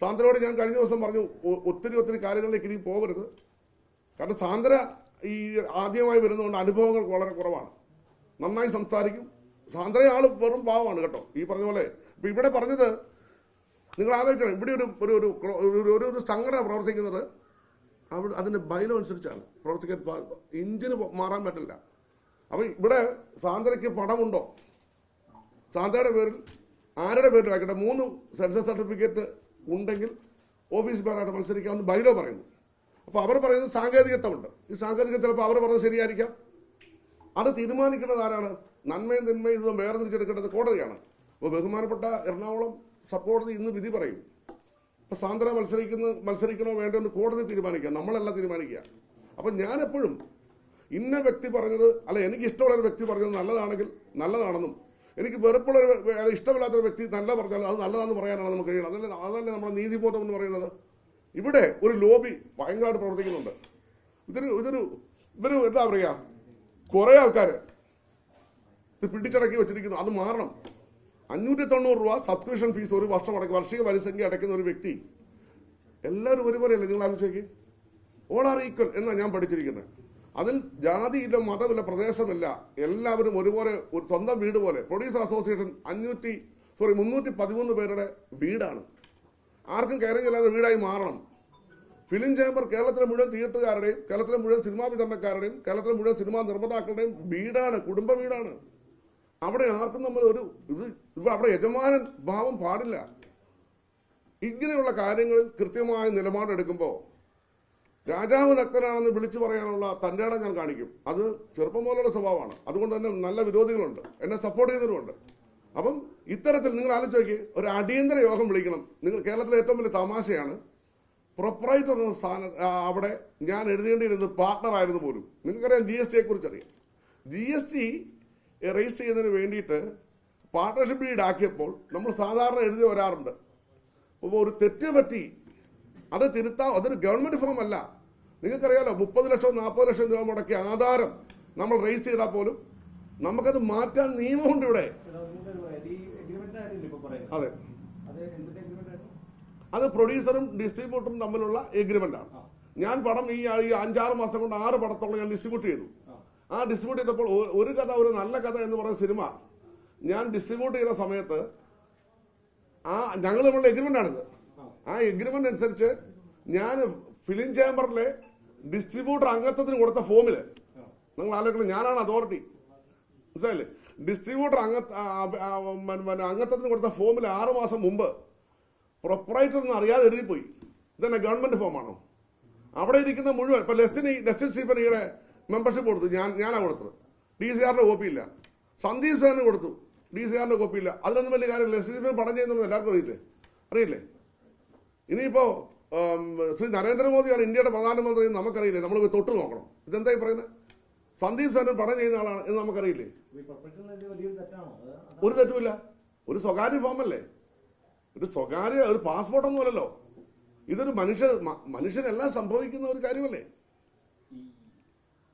സാന്ദ്രയോട് ഞാൻ കഴിഞ്ഞ ദിവസം പറഞ്ഞു ഒത്തിരി ഒത്തിരി കാര്യങ്ങളിലേക്ക് ഇനി പോകരുത്. കാരണം സാന്ദ്ര ഈ ആദ്യമായി വരുന്നതുകൊണ്ട് അനുഭവങ്ങൾ വളരെ കുറവാണ്. നന്നായി സംസാരിക്കും. സാന്ദ്ര ആൾ വെറും പാവമാണ് കേട്ടോ. ഈ പറഞ്ഞ പോലെ. ഇപ്പൊ ഇവിടെ പറഞ്ഞത് നിങ്ങൾ ആലോചിക്കണം ഇവിടെ ഒരു ഒരു ഒരു ഒരു- ഒരു സംഘടന പ്രവർത്തിക്കുന്നത് അവിടെ അതിന്റെ ബൈലോ അനുസരിച്ചാണ് പ്രവർത്തിക്കാൻ ഇഞ്ചിന് മാറാൻ പറ്റില്ല. അപ്പൊ ഇവിടെ സാന്ദ്രയ്ക്ക് പണമുണ്ടോ? സാന്ദ്രയുടെ പേരിൽ ആരുടെ പേരിൽ ആയിക്കട്ടെ മൂന്ന് സെൻസസ് സർട്ടിഫിക്കറ്റ് ഉണ്ടെങ്കിൽ ഓഫീസ് ബാറായിട്ട് മത്സരിക്കാമെന്ന് ബൈലോ പറയുന്നു. അപ്പോൾ അവർ പറയുന്നത് സാങ്കേതികത്വമുണ്ട്. ഈ സാങ്കേതികം ചിലപ്പോൾ അവർ പറഞ്ഞത് ശരിയായിരിക്കാം. അത് തീരുമാനിക്കുന്നത് ആരാണ്? നന്മയും തിന്മയും ഇതും വേർതിരിച്ചെടുക്കേണ്ടത് കോടതിയാണ്. അപ്പോൾ ബഹുമാനപ്പെട്ട എറണാകുളം സപ്പോർട്ട് ഇന്ന് വിധി പറയും. അപ്പോൾ സാന്ദ്ര മത്സരിക്കുന്ന മത്സരിക്കണോ വേണ്ടോ എന്ന് കോടതി തീരുമാനിക്കുക. നമ്മളല്ല തീരുമാനിക്കുക. അപ്പൊ ഞാൻ എപ്പോഴും ഇന്ന വ്യക്തി പറഞ്ഞത് അല്ല എനിക്ക് ഇഷ്ടമുള്ള ഒരു വ്യക്തി പറഞ്ഞത് നല്ലതാണെങ്കിൽ നല്ലതാണെന്നും എനിക്ക് വെറുപ്പുള്ള ഒരു വ്യ- ഇഷ്ടമില്ലാത്ത ഒരു വ്യക്തി നല്ല പറഞ്ഞാൽ അത് നല്ലതാണെന്ന് പറയാനാണ് നമുക്ക് കഴിയണം അതല്ലേ അതല്ലേ നമ്മുടെ നീതിബോധം എന്ന് പറയുന്നത്? ഇവിടെ ഒരു ലോബി ഭയങ്കരമായിട്ട് പ്രവർത്തിക്കുന്നുണ്ട്. ഇതൊരു ഇതൊരു ഇതൊരു എന്താ പറയുക കുറെ ആൾക്കാർ ഇത് പിടിച്ചടക്കി വെച്ചിരിക്കുന്നു. അത് മാറണം. അഞ്ഞൂറ്റി തൊണ്ണൂറ് രൂപ സബ്സ്ക്രിപ്ഷൻ ഫീസ് ഒരു വർഷം അടക്കി വാർഷിക പരിസംഖ്യ അടയ്ക്കുന്ന ഒരു വ്യക്തി. എല്ലാവരും ഒരുപോലെയല്ലേ? നിങ്ങൾ ആലോചിച്ചേക്ക് ഓൾ ആർ ഈക്വൽ എന്നാണ് ഞാൻ പഠിച്ചിരിക്കുന്നത്. അതിൽ ജാതിയില്ല മതമില്ല പ്രദേശമില്ല. എല്ലാവരും ഒരുപോലെ ഒരു സ്വന്തം വീട് പോലെ. പ്രൊഡ്യൂസർ അസോസിയേഷൻ അഞ്ഞൂറ്റി സോറി മുന്നൂറ്റി പതിമൂന്ന് പേരുടെ വീടാണ്. ആർക്കും കയറിയില്ലാതെ വീടായി മാറണം. ഫിലിം ചേംബർ കേരളത്തിലെ മുഴുവൻ തിയേറ്ററുകാരുടെയും കേരളത്തിലെ മുഴുവൻ സിനിമാ വിതരണക്കാരുടെയും കേരളത്തിലെ മുഴുവൻ സിനിമാ നിർമ്മാതാക്കളുടെയും വീടാണ് കുടുംബ വീടാണ്. അവിടെ ആർക്കും നമ്മൾ ഒരു ഇത് ഇപ്പം അവിടെ യജമാനൻ ഭാവം പാടില്ല. ഇങ്ങനെയുള്ള കാര്യങ്ങളിൽ കൃത്യമായ നിലപാടെടുക്കുമ്പോൾ രാജാവ് ശക്തനാണെന്ന് വിളിച്ചു പറയാനുള്ള തന്റെ ഇടം ഞാൻ കാണിക്കും. അത് ചെറുപ്പം പോലുള്ള സ്വഭാവമാണ്. അതുകൊണ്ട് തന്നെ നല്ല വിരോധികളുണ്ട്. എന്നെ സപ്പോർട്ട് ചെയ്യുന്നവരുമുണ്ട് അപ്പം ഇത്തരത്തിൽ നിങ്ങൾ ആലോചിച്ച് ഒരു അടിയന്തര യോഗം വിളിക്കണം. നിങ്ങൾ കേരളത്തിലെ ഏറ്റവും വലിയ തമാശയാണ്. പ്രൊപ്പറൈറ്റർ എന്ന സ്ഥാന അവിടെ ഞാൻ എഴുതേണ്ടിയിരുന്നത് പാർട്ണർ ആയിരുന്നു പോലും. നിങ്ങൾക്കറിയാം ജി എസ് ടിയെ കുറിച്ച് അറിയാം ജി എസ് ടി റേസ് ചെയ്യുന്നതിന് വേണ്ടിയിട്ട് പാർട്ണർഷിപ്പ് ഡീഡ് ആക്കിയപ്പോൾ നമ്മൾ സാധാരണ എഴുതി വരാറുണ്ട്. അപ്പോൾ ഒരു തെറ്റ് പറ്റി അത് തിരുത്താം അതൊരു ഗവൺമെന്റ് ഫോം അല്ല. നിങ്ങൾക്കറിയാലോ മുപ്പത് ലക്ഷം നാൽപ്പത് ലക്ഷം രൂപ മുടക്കി ആധാരം നമ്മൾ റേസ് ചെയ്താൽ പോലും നമുക്കത് മാറ്റാൻ നിയമമുണ്ട് ഇവിടെ. അതെ. അത് പ്രൊഡ്യൂസറും ഡിസ്ട്രിബ്യൂട്ടറും തമ്മിലുള്ള എഗ്രിമെന്റ് ആണ്. ഞാൻ പടം ഈ അഞ്ചാറ് മാസം കൊണ്ട് ആറ് പടത്തോളം ഞാൻ ഡിസ്ട്രിബ്യൂട്ട് ചെയ്തു. ആ. ഡിസ്ട്രിബ്യൂട്ട് ചെയ്തപ്പോൾ ഒരു കഥ ഒരു നല്ല കഥ എന്ന് പറയുന്ന സിനിമ. ഞാൻ ഡിസ്ട്രിബ്യൂട്ട് ചെയ്ത സമയത്ത് ആ ഞങ്ങൾ നമ്മളുടെ എഗ്രിമെന്റ് ആണിത്. ആ. എഗ്രിമെന്റ് അനുസരിച്ച് ഞാൻ ഫിലിം ചേംബറിലെ ഡിസ്ട്രിബ്യൂട്ടർ അംഗത്വത്തിന് കൊടുത്ത ഫോമിൽ. നിങ്ങൾ ആലോചിക്കണം ഞാനാണ് അതോറിറ്റി. മനസ്സിലായില്ലേ? ഡിസ്ട്രിബ്യൂട്ടർ അംഗ അംഗത്വത്തിന് കൊടുത്ത ഫോമിൽ ആറു മാസം മുമ്പ് പ്രൊപ്പറേറ്റർ എന്ന് അറിയാതെ എഴുതിപ്പോയി ഇതന്നെ ഗവൺമെന്റ് ഫോമാണോ. അവിടെ ഇരിക്കുന്ന മുഴുവൻ ഇപ്പൊ ലെസ്റ്റിന് ലെസ്റ്റിൻ സ്റ്റീഫനിയുടെ മെമ്പർഷിപ്പ് കൊടുത്തു. ഞാൻ ഞാനാ കൊടുത്തത്. ഡി സി ആറിന്റെ കോപ്പിയില്ല സന്ദീപ് സാറിന് കൊടുത്തു. ഡി സി ആറിന്റെ കോപ്പിയില്ല അതിലൊന്നും വലിയ കാര്യം ലെസ്റ്റിൻ സ്റ്റീഫൻ പണം ചെയ്യുന്നത് എല്ലാവർക്കും അറിയില്ലേ? അറിയില്ലേ? ഇനിയിപ്പോ ശ്രീ നരേന്ദ്രമോദിയാണ് ഇന്ത്യയുടെ പ്രധാനമന്ത്രി എന്ന് നമുക്കറിയില്ലേ? നമ്മൾ തൊട്ട് നോക്കണം. ഇതെന്തായി പറയുന്നത് സന്ദീപ് സാറിന് പണം ചെയ്യുന്ന ആളാണ് എന്ന് നമുക്കറിയില്ലേ? ഒരു തെറ്റുമില്ല. ഒരു സ്വകാര്യ ഫോം അല്ലേ ഒരു സ്വകാര്യ ഒരു പാസ്പോർട്ടൊന്നും അല്ലല്ലോ. ഇതൊരു മനുഷ്യ മനുഷ്യനെല്ലാം സംഭവിക്കുന്ന ഒരു കാര്യമല്ലേ?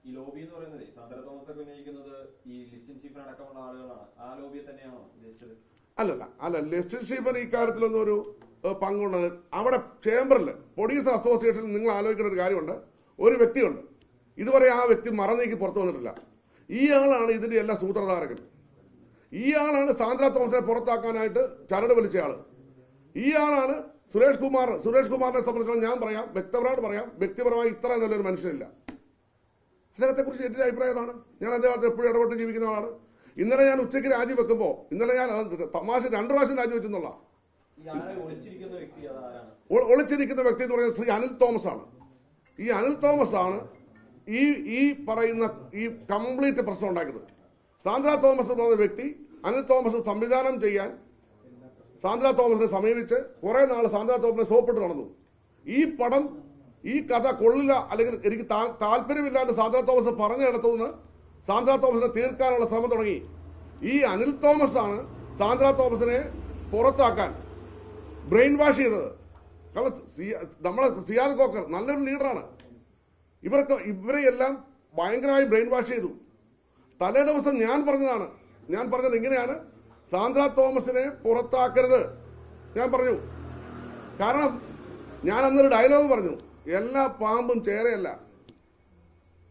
ഈ ലോബി എന്ന് പറയുന്നത് സാന്ദ്ര തോമസ് ഒക്കെ ഉന്നയിക്കുന്നത് ഈ ലിസ്റ്റിൻ ചീഫിന് അടക്കമുള്ള ആളുകളാണ്. ആ ലോബിയെ തന്നെയാണോ ഉദ്ദേശിച്ചത്? അല്ലല്ല അല്ല ലിസ്റ്റിൻ ഷീഫൻ ഈ കാര്യത്തിലൊന്നും ഒരു പങ്കുള്ളത് അവിടെ ചേംബറിൽ പ്രൊഡ്യൂസർ അസോസിയേഷനിൽ നിങ്ങൾ ആലോചിക്കുന്ന ഒരു കാര്യമുണ്ട്. ഒരു വ്യക്തിയുണ്ട്. ഇതുവരെ ആ വ്യക്തി മറന്നേക്ക് പുറത്തു വന്നിട്ടില്ല. ഈ ആളാണ് ഇതിന്റെ എല്ലാ സൂത്രധാരകൻ. ഇയാളാണ് സാന്ദ്ര തോമസിനെ പുറത്താക്കാനായിട്ട് ചരട് വലിച്ച ആളാണ് സുരേഷ് കുമാർ. സുരേഷ് കുമാറിനെ സംബന്ധിച്ചിടത്തോളം ഞാൻ പറയാം വ്യക്തപരമായിട്ട് പറയാം വ്യക്തിപരമായി ഇത്ര നല്ലൊരു മനുഷ്യനില്ല. അദ്ദേഹത്തെ കുറിച്ച് എന്റെ അഭിപ്രായം അതാണ്. ഞാൻ അദ്ദേഹത്തെ എപ്പോഴും ഇടപെട്ട് ജീവിക്കുന്ന ആളാണ്. ഇന്നലെ ഞാൻ ഉച്ചയ്ക്ക് രാജിവെക്കുമ്പോൾ ഇന്നലെ ഞാൻ തമാശ രണ്ടു പ്രാവശ്യം രാജിവെച്ചെന്നുള്ള ഈ ആളെ ഒളിച്ചിരിക്കുന്ന വ്യക്തി എന്ന് പറയുന്നത് ശ്രീ അനിൽ തോമസ് ആണ് ഈ അനിൽ തോമസ് ആണ് ഈ ഈ പറയുന്ന ഈ കംപ്ലീറ്റ് പ്രശ്നം ഉണ്ടാക്കിയത്. സാന്ദ്ര തോമസ് എന്ന് പറയുന്ന വ്യക്തി അനിൽ തോമസ് സംവിധാനം ചെയ്യാൻ സാന്ദ്ര തോമസിനെ സമീപിച്ച് കുറെ നാൾ സാന്ദ്ര തോമസിനെ സോപ്പിട്ട് നടന്നു. ഈ പടം ഈ കഥ കൊള്ളില്ല അല്ലെങ്കിൽ എനിക്ക് താല്പര്യമില്ലാണ്ട് സാന്ദ്ര തോമസ് പറഞ്ഞിടത്തുനിന്ന് സാന്ദ്ര തോമസിനെ തീർക്കാനുള്ള ശ്രമം തുടങ്ങി. ഈ അനിൽ തോമസ് ആണ് സാന്ദ്ര തോമസിനെ പുറത്താക്കാൻ ബ്രെയിൻ വാഷ് ചെയ്തത് നമ്മളെ സിയാദ് കോക്കർ നല്ലൊരു ലീഡറാണ്. ഇവരൊക്കെ ഇവരെ എല്ലാം ഭയങ്കരമായി ബ്രെയിൻ വാഷ് ചെയ്തു. തലേ ദിവസം ഞാൻ പറഞ്ഞതാണ്. ഞാൻ പറഞ്ഞത് ഇങ്ങനെയാണ്. സാന്ദ്ര തോമസിനെ പുറത്താക്കരുത്. ഞാൻ പറഞ്ഞു. കാരണം ഞാൻ അന്നൊരു ഡയലോഗ് പറഞ്ഞു. എല്ലാ പാമ്പും ചേരയല്ല.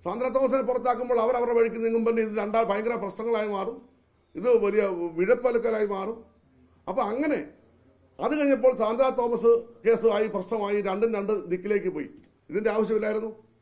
സാന്ദ്ര തോമസിനെ പുറത്താക്കുമ്പോൾ അവർ അവരുടെ വഴിക്ക് നീങ്ങുമ്പോൾ ഇത് രണ്ടാൾ ഭയങ്കര പ്രശ്നങ്ങളായി മാറും. ഇത് വലിയ വിഴപ്പലുക്കലായി മാറും. അപ്പോൾ അങ്ങനെ അത് കഴിഞ്ഞപ്പോൾ സാന്ദ്ര തോമസ് കേസുമായി പ്രശ്നമായി രണ്ടും രണ്ട് ദിക്കിലേക്ക് പോയി. ഇതിന്റെ ആവശ്യമില്ലായിരുന്നു.